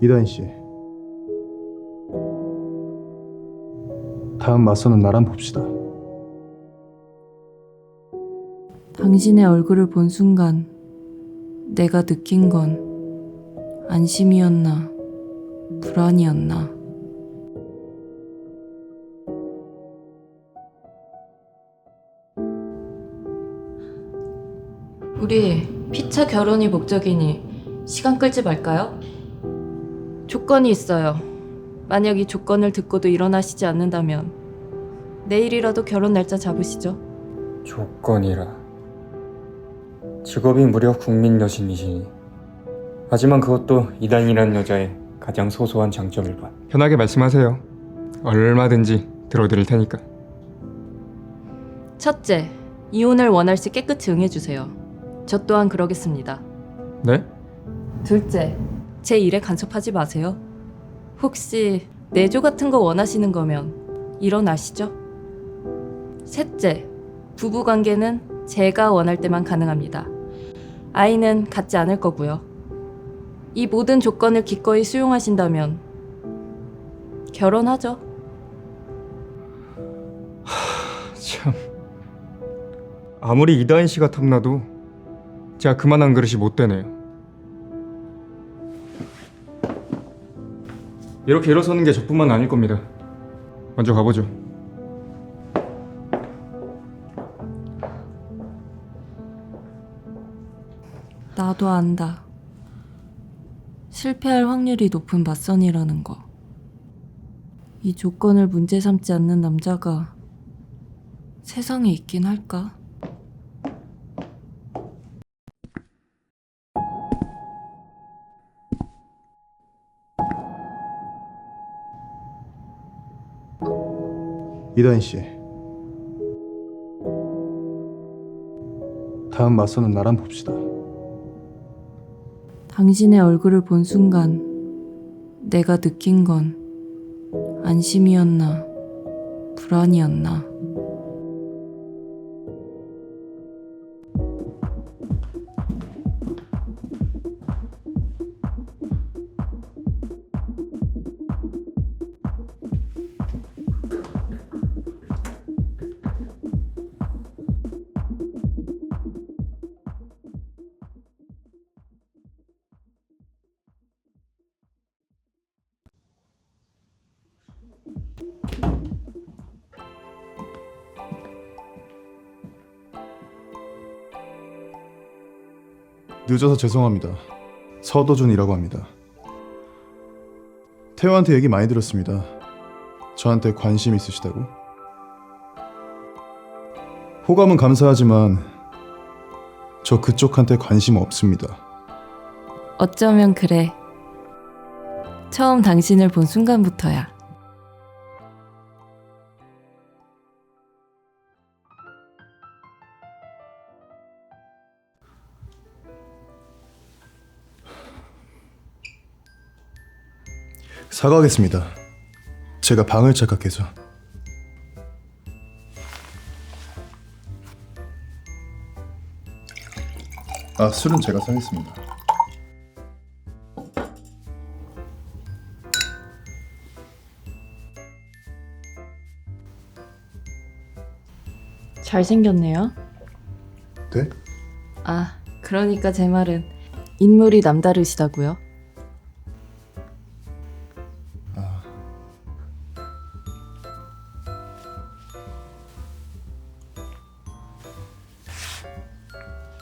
이다인 씨. 다음 맞서는 나랑 봅시다. 당신의 얼굴을 본 순간 내가 느낀 건 안심이었나 불안이었나 우리 피차 결혼이 목적이니 시간 끌지 말까요? 조건이 있어요. 만약 이 조건을 듣고도 일어나시지 않는다면 내일이라도 결혼 날짜 잡으시죠. 조건이라 직업이 무려 국민 여신이시니 하지만 그것도 이단이라는 여자의 가장 소소한 장점일 뿐 편하게 말씀하세요. 얼마든지 들어드릴 테니까. 첫째, 이혼을 원할 시 깨끗이 응해주세요. 저 또한 그러겠습니다. 네? 둘째, 제 일에 간섭하지 마세요. 혹시 내조 같은 거 원하시는 거면 일어나시죠. 셋째, 부부 관계는 제가 원할 때만 가능합니다. 아이는 갖지 않을 거고요. 이 모든 조건을 기꺼이 수용하신다면 결혼하죠. 참. 아무리 이다인 씨가 탐나도 제가 그만한 그릇이 못 되네요. 이렇게 일어서는 게 저뿐만 아닐 겁니다. 먼저 가보죠. 나도 안다. 실패할 확률이 높은 맞선이라는 거. 이 조건을 문제 삼지 않는 남자가 세상에 있긴 할까? 이다인 씨. 다음 맞서는 나랑 봅시다. 당신의 얼굴을 본 순간 내가 느낀 건 안심이었나 불안이었나 늦어서 죄송합니다. 서도준이라고 합니다. 태호한테 얘기 많이 들었습니다. 저한테 관심 있으시다고? 호감은 감사하지만 저 그쪽한테 관심 없습니다. 어쩌면 그래 처음 당신을 본 순간부터야 사과하겠습니다. 제가 방을 착각해서. 아, 술은 제가 사겠습니다. 잘생겼네요 네? 아 그러니까 제 말은 인물이 남다르시다고요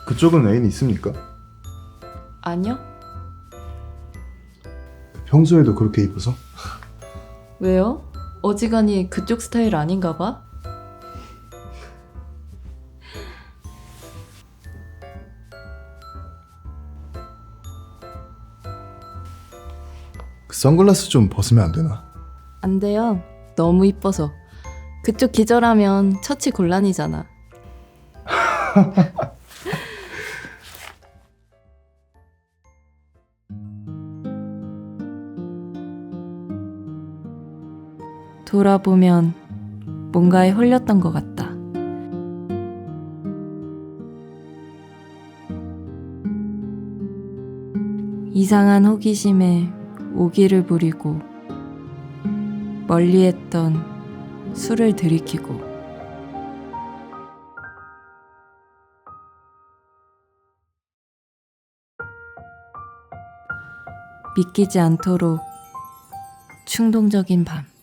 그쪽은 애인 있습니까? 아니요 평소에도 그렇게 입어서? 왜요? 어지간히 그쪽 스타일 아닌가 봐? 그 선글라스 좀 벗으면 안 되나? 안 돼요. 너무 이뻐서. 그쪽 기절하면 처치 곤란이잖아. 돌아보면 뭔가에 홀렸던 것 같다. 이상한 호기심에 오기를 부리고 멀리했던 술을 들이키고 믿기지 않도록 충동적인 밤.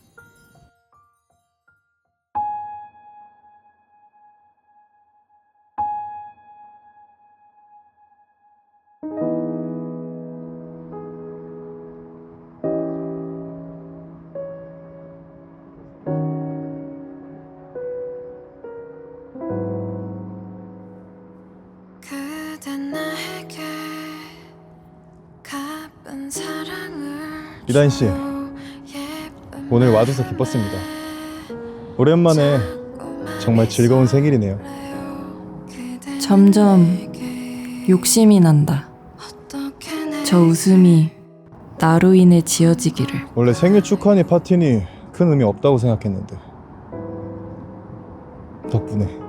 이다인 씨, 오늘 와줘서 기뻤습니다. 오랜만에 정말 즐거운 생일이네요. 점점 욕심이 난다. 저 웃음이 나로 인해 지어지기를. 원래 생일 축하니 파티니 큰 의미 없다고 생각했는데 덕분에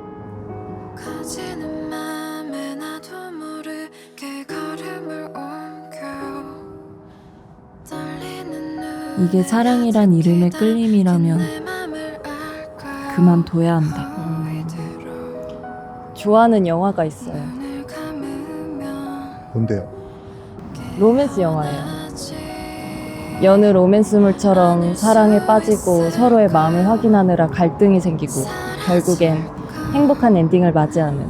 이게 사랑이란 이름의 끌림이라면 그만둬야 한다. 좋아하는 영화가 있어요. 뭔데요? 로맨스 영화예요. 여느 로맨스물처럼 사랑에 빠지고 서로의 마음을 확인하느라 갈등이 생기고 결국엔 행복한 엔딩을 맞이하는.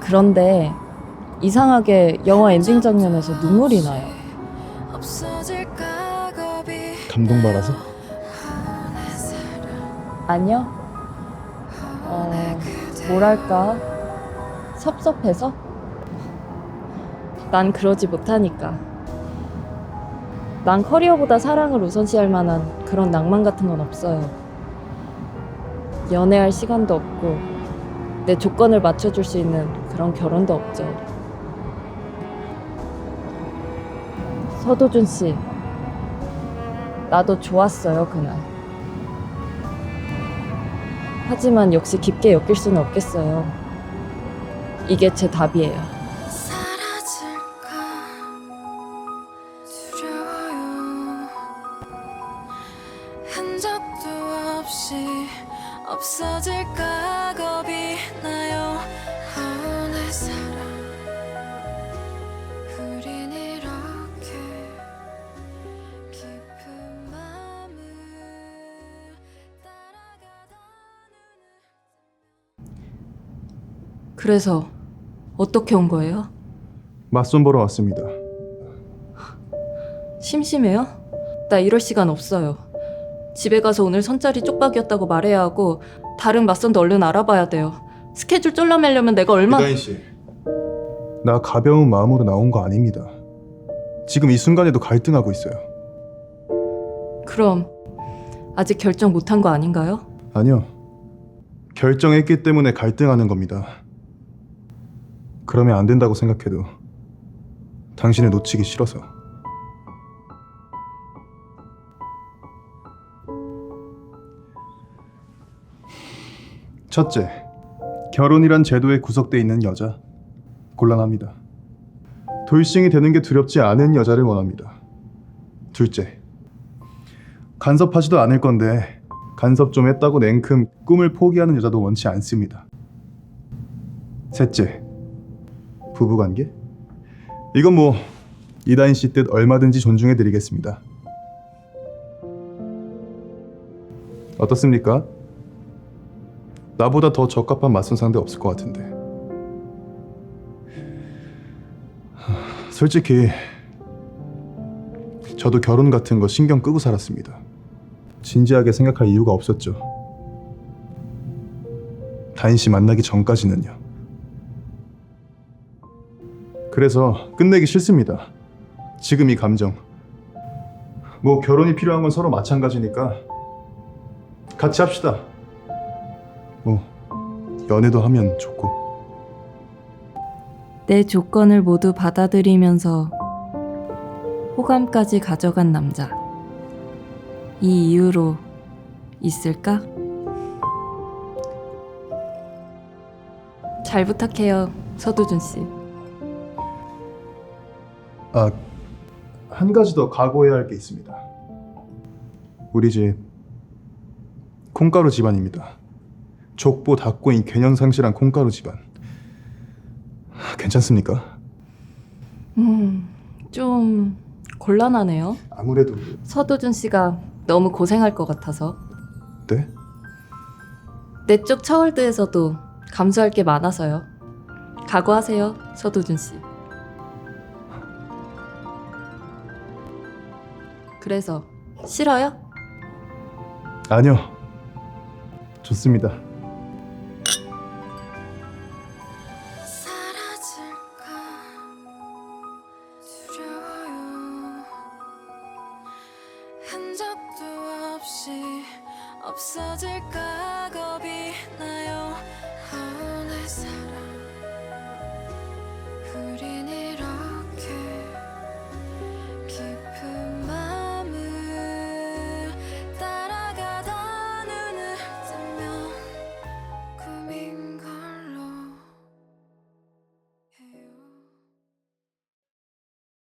그런데 이상하게 영화 엔딩 장면에서 눈물이 나요. 감동받아서? 아니요. 어, 뭐랄까. 섭섭해서? 난 그러지 못하니까. 난 커리어보다 사랑을 우선시할 만한 그런 낭만 같은 건 없어요. 연애할 시간도 없고, 내 조건을 맞춰줄 수 있는 그런 결혼도 없죠. 서도준 씨, 나도 좋았어요, 그날. 하지만 역시 깊게 엮일 수는 없겠어요. 이게 제 답이에요. 그래서 어떻게 온 거예요? 맞선 보러 왔습니다. 심심해요? 나 이럴 시간 없어요. 집에 가서 오늘 선짜리 쪽박이었다고 말해야 하고 다른 맞선도 얼른 알아봐야 돼요. 스케줄 쫄라매려면 내가 얼마 이다인 씨, 나 가벼운 마음으로 나온 거 아닙니다. 지금 이 순간에도 갈등하고 있어요. 그럼 아직 결정 못한 거 아닌가요? 아니요. 결정했기 때문에 갈등하는 겁니다. 그러면 안 된다고 생각해도 당신을 놓치기 싫어서. 첫째, 결혼이란 제도에 구속돼 있는 여자. 곤란합니다. 돌싱이 되는 게 두렵지 않은 여자를 원합니다. 둘째, 간섭하지도 않을 건데 간섭 좀 했다고 냉큼 꿈을 포기하는 여자도 원치 않습니다. 셋째, 부부관계? 이건 뭐 이다인 씨 뜻 얼마든지 존중해 드리겠습니다. 어떻습니까? 나보다 더 적합한 맞선 상대 없을 것 같은데. 하, 솔직히 저도 결혼 같은 거 신경 끄고 살았습니다. 진지하게 생각할 이유가 없었죠. 다인 씨 만나기 전까지는요. 그래서 끝내기 싫습니다. 지금 이 감정. 뭐 결혼이 필요한 건 서로 마찬가지니까 같이 합시다. 뭐 연애도 하면 좋고. 내 조건을 모두 받아들이면서 호감까지 가져간 남자. 이 이유로 있을까? 잘 부탁해요, 서두준 씨. 아 한 가지 더 각오해야 할 게 있습니다. 우리 집 콩가루 집안입니다. 족보 닭고인 개념 상실한 콩가루 집안. 괜찮습니까? 음, 좀 곤란하네요. 아무래도 서도준 씨가 너무 고생할 것 같아서. 네? 내쪽 차월드에서도 감수할 게 많아서요. 각오하세요, 서도준 씨. 그래서 싫어요? 아니요. 좋습니다.